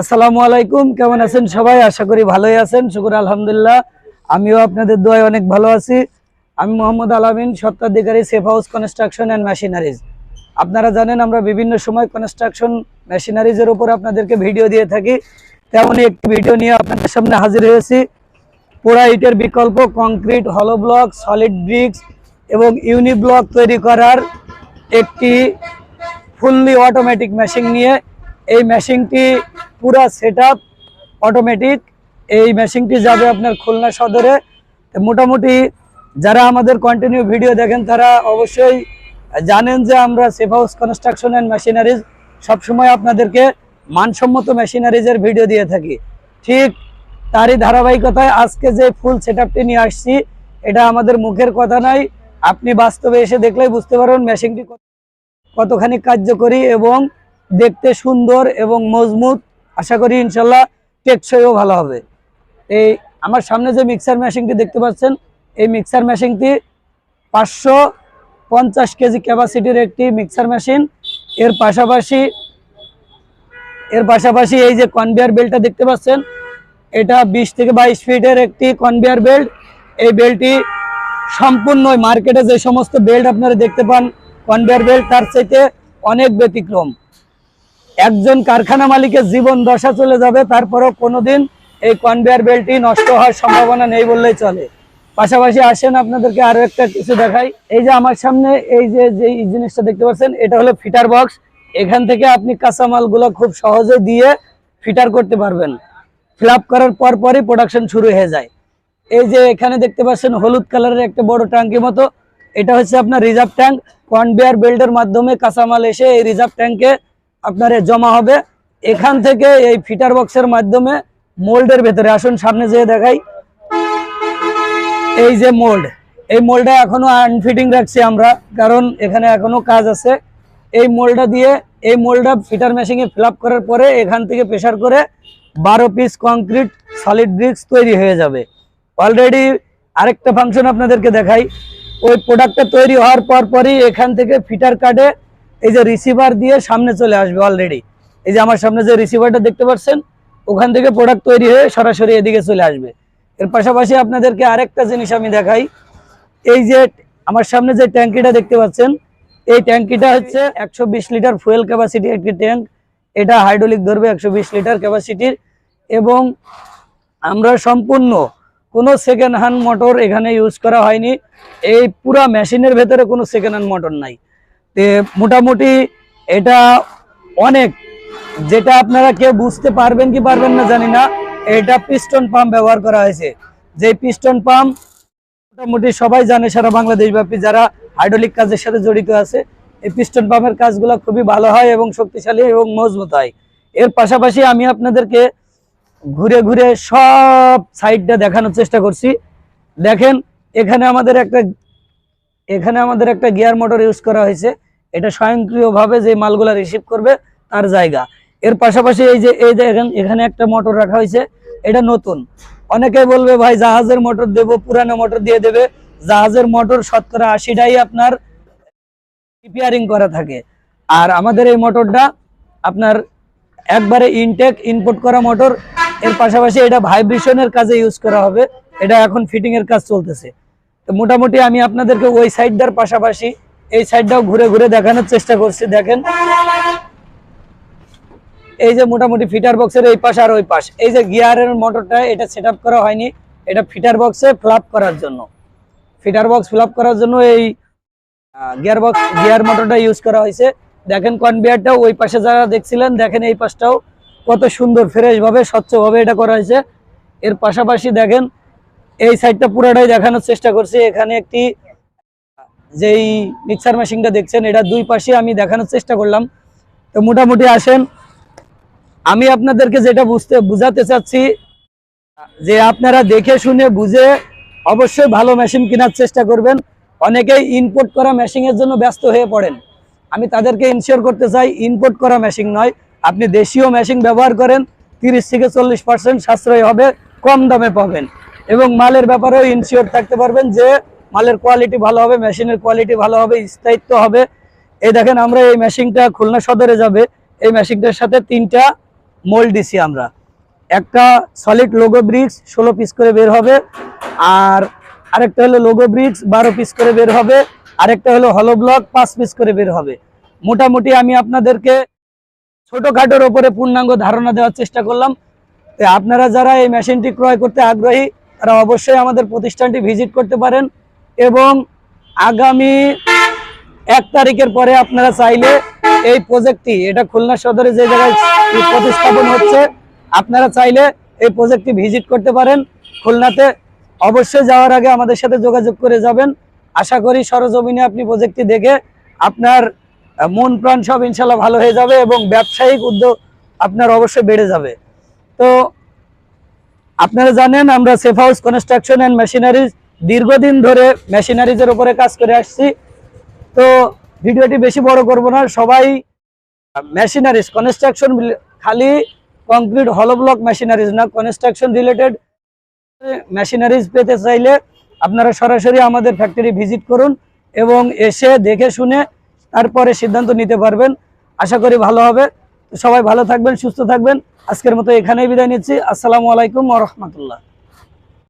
আসসালামু আলাইকুম, কেমন আছেন সবাই? আশা করি ভালোই আছেন, শুকুর আলহামদুলিল্লাহ। আমিও আপনাদের দোয়ায় অনেক ভালো আছি। আমি Mohammad Alamin সত্ত্বাধিকারী safe house construction and machineries. আপনারা জানেন আমরা বিভিন্ন সময় কনস্ট্রাকশন মেশিনারিজের উপর আপনাদেরকে ভিডিও দিয়ে থাকি। তেমনই একটি ভিডিও নিয়ে আপনাদের সামনে হাজির হয়েছি। পোড়া ইটের বিকল্প, কংক্রিট হলো ব্লক সলিড ব্রিক্স এবং ইউনি ব্লক তৈরি করার একটি ফুললি অটোমেটিক মেশিন নিয়ে এই মেশিনটি পুরা সেট আপ অটোমেটিক এই মেশিনটি যাবে আপনার খুলনা সদরে। মোটামুটি যারা আমাদের কন্টিনিউ ভিডিও দেখেন তারা অবশ্যই জানেন যে আমরা safe house construction and machineries সবসময় আপনাদেরকে মানসম্মত মেশিনারিজের ভিডিও দিয়ে থাকি। ঠিক তারই ধারাবাহিকতায় আজকে যে ফুল সেট নিয়ে আসছি এটা আমাদের মুখের কথা নাই। আপনি বাস্তবে এসে দেখলেই বুঝতে পারবেন মেশিনটি কত- কতখানি কার্যকরী এবং দেখতে সুন্দর এবং মজবুত। আশা করি ইনশাল্লাহ টেকসইও ভালো হবে। এই আমার সামনে যে মিক্সার মেশিনটি দেখতে পাচ্ছেন, এই মিক্সার মেশিনটি পাঁচশো পঞ্চাশ কেজি ক্যাপাসিটির একটি মিক্সার মেশিন এর পাশাপাশি এর পাশাপাশি এই যে কনভেয়ার বেল্টটা দেখতে পাচ্ছেন, এটা বিশ থেকে বাইশ ফিটের একটি কনভেয়ার বেল্ট এই বেল্টটি সম্পূর্ণ মার্কেটে যে সমস্ত বেল্ট আপনারা দেখতে পান কনভেয়ার বেল্ট তার চাইতে অনেক ব্যতিক্রম। একজন কারখানা মালিকের জীবন দশা চলে যাবে, তারপরেও কোনোদিন এই কনভেয়ার বেল্টটি নষ্ট হওয়ার সম্ভাবনা নেই বললেই চলে। পাশাপাশি আসেন আপনাদেরকে আরও একটা কিছু দেখাই। এই যে আমার সামনে, এই যে যে জিনিসটা দেখতে পাচ্ছেন, এটা হলো ফিটার বক্স। এখান থেকে আপনি কাঁচামালগুলো খুব সহজে দিয়ে ফিটার করতে পারবেন। ফিল করার পর পরই প্রোডাকশন শুরু হয়ে যায়। এই যে এখানে দেখতে পাচ্ছেন, হলুদ কালারের একটা বড় ট্যাঙ্কি মতো। এটা হচ্ছে আপনার রিজার্ভ ট্যাঙ্ক। কনভেয়ার বেল্টের মাধ্যমে কাঁচামাল এসে এই রিজার্ভ ট্যাঙ্কে আপনার জমা হবে। এখান থেকে এই ফিটার বক্সের মাধ্যমে মোল্ডের ভেতরে আসুন, সামনে যেয়ে দেখাই। এই যে মোল্ড, এই মোল্ডটা এখনও আনফিটিং রাখছি আমরা, কারণ এখানে এখনও কাজ আছে। এই মোল্ডটা দিয়ে, এই মোল্ডটা ফিটার মেশিনে ফিল করার পরে এখান থেকে প্রেশার করে বারো পিস কংক্রিট সলিড ব্রিক্স তৈরি হয়ে যাবে। অলরেডি আরেকটা ফাংশন আপনাদেরকে দেখাই। ওই প্রোডাক্টটা তৈরি হওয়ার পর পরই এখান থেকে ফিটার কাটে এই যে রিসিভার দিয়ে সামনে চলে আসবে অলরেডি এই যে আমার সামনে যে রিসিভারটা দেখতে পাচ্ছেন, ওখান থেকে প্রোডাক্ট তৈরি হয়ে সরাসরি এদিকে চলে আসবে। এর পাশাপাশি আপনাদেরকে আরেকটা জিনিস আমি দেখাই। এই যে আমার সামনে যে ট্যাঙ্কিটা দেখতে পাচ্ছেন, এই ট্যাঙ্কিটা হচ্ছে একশো বিশ লিটার ফুয়েল ক্যাপাসিটি একটি ট্যাঙ্ক। এটা হাইড্রোলিক ধরবে একশো বিশ লিটার ক্যাপাসিটির এবং আমরা সম্পূর্ণ কোনো সেকেন্ড হ্যান্ড মোটর এখানে ইউজ করা হয়নি। এই পুরা মেশিনের ভেতরে কোনো সেকেন্ড হ্যান্ড মোটর নাই। মোটামুটি এটা অনেক। যেটা আপনারা কেউ বুঝতে পারবেন কি পারবেন না জানি না, এটা পিস্টন পাম্প ব্যবহার করা হয়েছে। যে পিস্টন পাম্প মোটামুটি সবাই জানে, সারা বাংলাদেশ ব্যাপী যারা হাইড্রোলিক কাজের সাথে জড়িত আছে, এই পিস্টন পাম্পের কাজগুলো খুবই ভালো হয় এবং শক্তিশালী এবং মজবুত হয়। এর পাশাপাশি আমি আপনাদেরকে ঘুরে ঘুরে সব সাইডটা দেখানোর চেষ্টা করছি। দেখেন, এখানে আমাদের একটা, এখানে আমাদের একটা গিয়ার মোটর ইউজ করা হয়েছে। এটা স্বয়ংক্রিয়ভাবে যে মালগুলা রিসিভ করবে, তার জায়গা। এর পাশাপাশি এই যে এই যে এখানে একটা মোটর রাখা হয়েছে, এটা নতুন। অনেকে বলবে, ভাই, জাহাজের মোটর দেবো, পুরানো মোটর দিয়ে দেবে। জাহাজের মোটর শতকরা আশিটাই আপনার রিপেয়ারিং করা থাকে। আর আমাদের এই মোটরটা আপনার একবারে ইনটেক ইনপুট করা মোটর এর পাশাপাশি এটা ভাইব্রেশনের কাজে ইউজ করা হবে। এটা এখন ফিটিং এর কাজ চলতেছে। তো মোটামুটি আমি আপনাদেরকে ওই সাইডটার পাশাপাশি এই সাইডটাও ঘুরে ঘুরে দেখানোর চেষ্টা করছি, দেখেন। এই যে মোটামুটি ফিটার বক্সের এই পাশ আর ওই পাশ। এই যে গিয়ারের মোটরটা, এটা সেট করা হয়নি। এটা ফিটার বক্সে ফ্লাপ করার জন্য। ফিটার বক্স ফ্লাপ করার জন্য এই গিয়ার বক্স, গিয়ার মোটরটা ইউজ করা হয়েছে। দেখেন কনভেয়ারটা ওই পাশে যারা দেখছিলেন, দেখেন এই পাশটাও কত সুন্দর ফ্রেশ ভাবে স্বচ্ছভাবে এটা করা হয়েছে। এর পাশাপাশি দেখেন, এই সাইডটা পুরোটাই দেখানোর চেষ্টা করছি। এখানে একটি যেই মিক্সার মেশিনটা দেখছেন, এটা দুই পাশে আমি দেখানোর চেষ্টা করলাম। তো মোটামুটি আসেন। আমি আপনাদেরকে যেটা বুঝতে, বুঝাতে চাচ্ছি, যে আপনারা দেখে শুনে বুঝে অবশ্যই ভালো মেশিন কেনার চেষ্টা করবেন। অনেকেই ইনপুট করা মেশিনের জন্য ব্যস্ত হয়ে পড়েন। আমি তাদেরকে ইনশিওর করতে চাই ইনপোর্ট করা মেশিন নয়। আপনি দেশীয় মেশিন ব্যবহার করেন, তিরিশ থেকে চল্লিশ পার্সেন্ট সাশ্রয় হবে, কম দামে পাবেন। এবং মালের ব্যাপারেও ইনশিওর থাকতে পারবেন যে মালের কোয়ালিটি ভালো হবে মেশিনের কোয়ালিটি ভালো হবে, স্থায়িত্ব হবে। এই দেখেন আমরা এই মেশিনটা খুলনা সদরে যাবে। এই মেশিনটার সাথে তিনটা মোল্ড দিছি আমরা। একটা সলিড লোগো ব্রিক্স ষোলো পিস করে বের হবে। আর আরেকটা হলো লোগো ব্রিক্স বারো পিস করে বের হবে। আরেকটা হলো হলো ব্লক পাঁচ পিস করে বের হবে। মোটামুটি আমি আপনাদেরকে ছোটখাটোর ওপরে পূর্ণাঙ্গ ধারণা দেওয়ার চেষ্টা করলাম। আপনারা যারা এই মেশিনটি ক্রয় করতে আগ্রহী, তারা অবশ্যই আমাদের প্রতিষ্ঠানটি ভিজিট করতে পারেন। এবং আগামী এক তারিখের পরে আপনারা চাইলে এই প্রজেক্টটি, এটা খুলনা সদরে যে জায়গায় প্রতিস্থাপন হচ্ছে, আপনারা চাইলে এই প্রজেক্টটি ভিজিট করতে পারেন। খুলনাতে অবশ্যই যাওয়ার আগে আমাদের সাথে যোগাযোগ করে যাবেন। আশা করি সরজমিনে আপনি প্রজেক্টটি দেখে আপনার মন প্রাণ সব ইনশাল্লাহ ভালো হয়ে যাবে এবং ব্যবসায়িক উদ্যোগ আপনার অবশ্যই বেড়ে যাবে। তো আপনারা জানেন, আমরা safe house, construction and machineries দীর্ঘদিন ধরে মেশিনারিজের উপরে কাজ করে আসছি। তো ভিডিওটি বেশি বড় করব না, সবাই মেশিনারিজ কনস্ট্রাকশন খালি কংক্রিট হলো ব্লক মেশিনারিজ না কনস্ট্রাকশন রিলেটেড মেশিনারিজ পেতে চাইলে আপনারা সরাসরি আমাদের ফ্যাক্টরি ভিজিট করুন এবং এসে দেখে শুনে তারপরে সিদ্ধান্ত নিতে পারবেন। আশা করি ভালো হবে। সবাই ভালো থাকবেন, সুস্থ থাকবেন। আজকের মতো এখানেই বিদায় নিচ্ছি। আসসালামু আলাইকুম রাহমাতুল্লাহ।